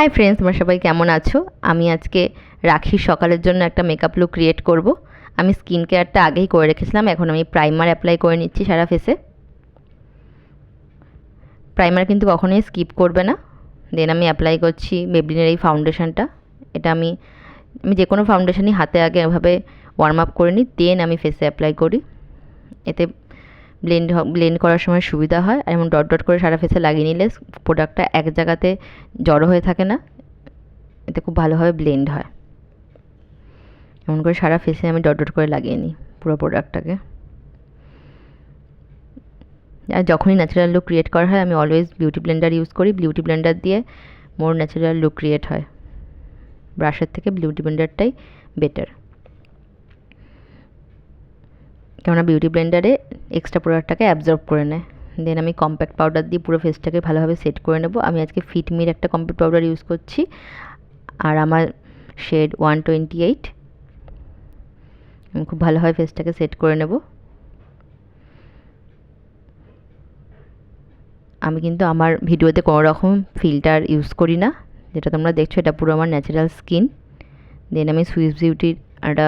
Hi friends তোমরা সবাই কেমন আছো? আমি আজকে রাখির সকালের জন্য একটা মেকআপ লুক ক্রিয়েট করব। আমি স্কিন কেয়ারটা আগেই করে রেখেছিলাম, এখন আমি প্রাইমার অ্যাপ্লাই করে নিচ্ছি সারা ফেসে প্রাইমার কিন্তু কখনোই স্কিপ করবে না। দেন আমি অ্যাপ্লাই করছি মেবলিনের এই ফাউন্ডেশনটা এটা আমি আমি যে কোনো ফাউন্ডেশনই হাতে আগে এভাবে ওয়ার্ম আপ করে নিই দেন আমি ফেসে অ্যাপ্লাই করি। এতে ব্লেন্ড ব্লেন্ড করার সময় সুবিধা হয় আর এমন ডট ডট করে সারা ফেসে লাগিয়ে নিলে প্রোডাক্টটা এক জায়গাতে জড়ো হয়ে থাকে না, এতে খুব ভালোভাবে ব্লেন্ড হয়। এমন করে সারা ফেসে আমি ডট ডট করে লাগিয়ে নিই পুরো প্রোডাক্টটাকে আর যখনই ন্যাচারাল লুক ক্রিয়েট করা হয়, আমি অলওয়েজ বিউটি ব্লেন্ডার ইউজ করি। বিউটি ব্লেন্ডার দিয়ে মোর ন্যাচারাল লুক ক্রিয়েট হয়। ব্রাশের থেকে বিউটি ব্লেন্ডারটাই বেটার কেননা বিউটি ব্লেন্ডারে এক্সট্রা প্রোডাক্টটাকে অ্যাবজর্ব করে নেয় দেন আমি কম্প্যাক্ট পাউডার দিয়ে পুরো ফেসটাকে ভালোভাবে সেট করে নেব। আমি আজকে ফিটমির একটা কম্প্যাক্ট পাউডার ইউজ করছি। আর আমার শেড ওয়ান টোয়েন্টি এইট আমি খুব ভালোভাবে ফেসটাকে সেট করে নেব। আমি কিন্তু আমার ভিডিওতে কোনো রকম ফিল্টার ইউজ করি না। যেটা তোমরা দেখছ, এটা পুরো আমার ন্যাচারাল স্কিন দেন আমি সুইস বিউটির একটা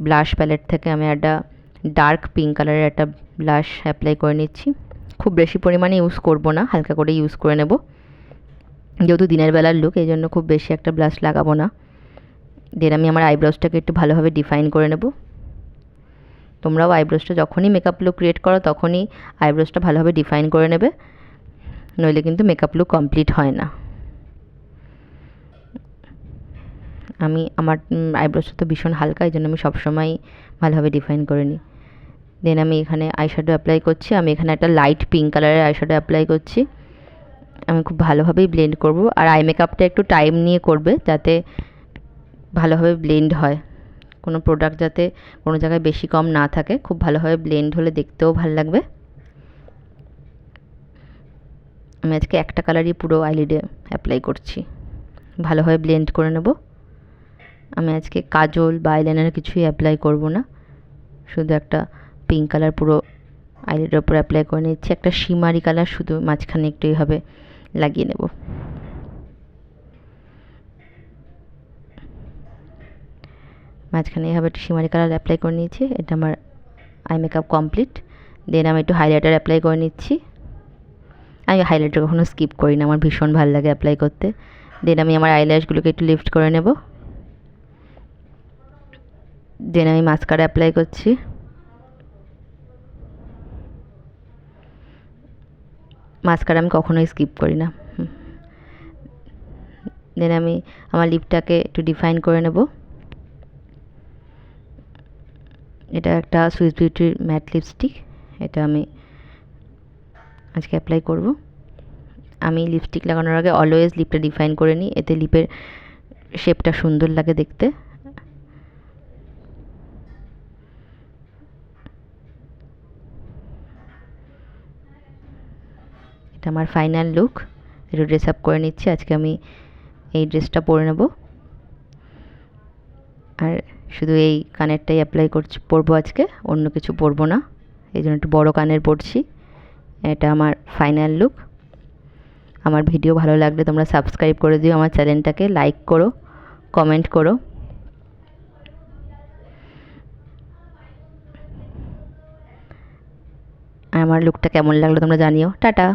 ব্লাশ প্যালেট থেকে আমি একটা ডার্ক পিঙ্ক কালারের একটা ব্লাশ অ্যাপ্লাই করে নিচ্ছি। খুব বেশি পরিমাণে ইউজ করব না, হালকা করে ইউজ করে নেব। যেহেতু দিনের বেলার লুক এই জন্য খুব বেশি একটা ব্লাশ লাগাবো না। দেন আমি আমার আইব্রোজটাকে একটু ভালোভাবে ডিফাইন করে নেব। তোমরাও আইব্রোজটা যখনই মেকআপ লুক ক্রিয়েট করো, তখনই আইব্রোজটা ভালোভাবে ডিফাইন করে নেবে। নইলে কিন্তু মেকআপ লুক কমপ্লিট হয় না। আমি আমার আইব্রোসটা তো ভীষণ হালকা, এই জন্য আমি সবসময় ভালোভাবে ডিফাইন করে নিই। দেন আমি এখানে আইশ্যাডো অ্যাপ্লাই করছি, আমি এখানে একটা লাইট পিঙ্ক কালারের আইশ্যাডো অ্যাপ্লাই করছি। আমি খুব ভালোভাবেই ব্লেন্ড করব, আর আই মেকআপটা একটু টাইম নিয়ে করবে, যাতে ভালোভাবে ব্লেন্ড হয়। কোনো প্রোডাক্ট যাতে কোনো জায়গায় বেশি কম না থাকে, খুব ভালোভাবে ব্লেন্ড হলে দেখতেও ভালো লাগবে। আমি আজকে একটা কালারই পুরো আইলিডে অ্যাপ্লাই করছি। ভালোভাবে ব্লেন্ড করে নেব। আমি আজকে কাজল বা আইলাইনার কিছুই অ্যাপ্লাই করব না। শুধু একটা পিঙ্ক কালার পুরো আইলেটের ওপর অ্যাপ্লাই করে নিচ্ছি। একটা শিমারি কালার শুধু মাঝখানে একটু এইভাবে লাগিয়ে নেব। মাঝখানে এইভাবে একটু শিমারি কালার অ্যাপ্লাই করে নিয়েছি। এটা আমার আই মেকআপ কমপ্লিট দেন আমি একটু হাইলাইটার অ্যাপ্লাই করে নিচ্ছি। আমি হাইলাইটার কখনো স্কিপ করি না। আমার ভীষণ ভালো লাগে অ্যাপ্লাই করতে। দেন আমি আমার আইল্যাশগুলোকে একটু লিফট করে নেব। দেন আমি মাস্কারা অ্যাপ্লাই করছি। মাস্কারা আমি কখনোই স্কিপ করি না। দেন আমি আমার লিপটাকে একটু ডিফাইন করে নেব। এটা একটা সুইস বিউটির ম্যাট লিপস্টিক এটা আমি আজকে অ্যাপ্লাই করব। আমি লিপস্টিক লাগানোর আগে অলওয়েজ লিপটা ডিফাইন করে নিই। এতে লিপের শেপটা সুন্দর লাগে দেখতে। এটা আমার ফাইনাল লুক একটু ড্রেস আপ করে নিচ্ছি, আজকে আমি এই ড্রেসটা পরে নেব। আর শুধু এই কানেরটাই অ্যাপ্লাই করছি, পরবো আজকে, অন্য কিছু পরবো না। এই জন্য একটু বড়ো কানের পরছি। এটা আমার ফাইনাল লুক আমার ভিডিও ভালো লাগলে তোমরা সাবস্ক্রাইব করে দিও, আমার চ্যানেলটাকে লাইক করো কমেন্ট করো। আর আমার লুকটা কেমন লাগল তোমরা জানিও। টাটা!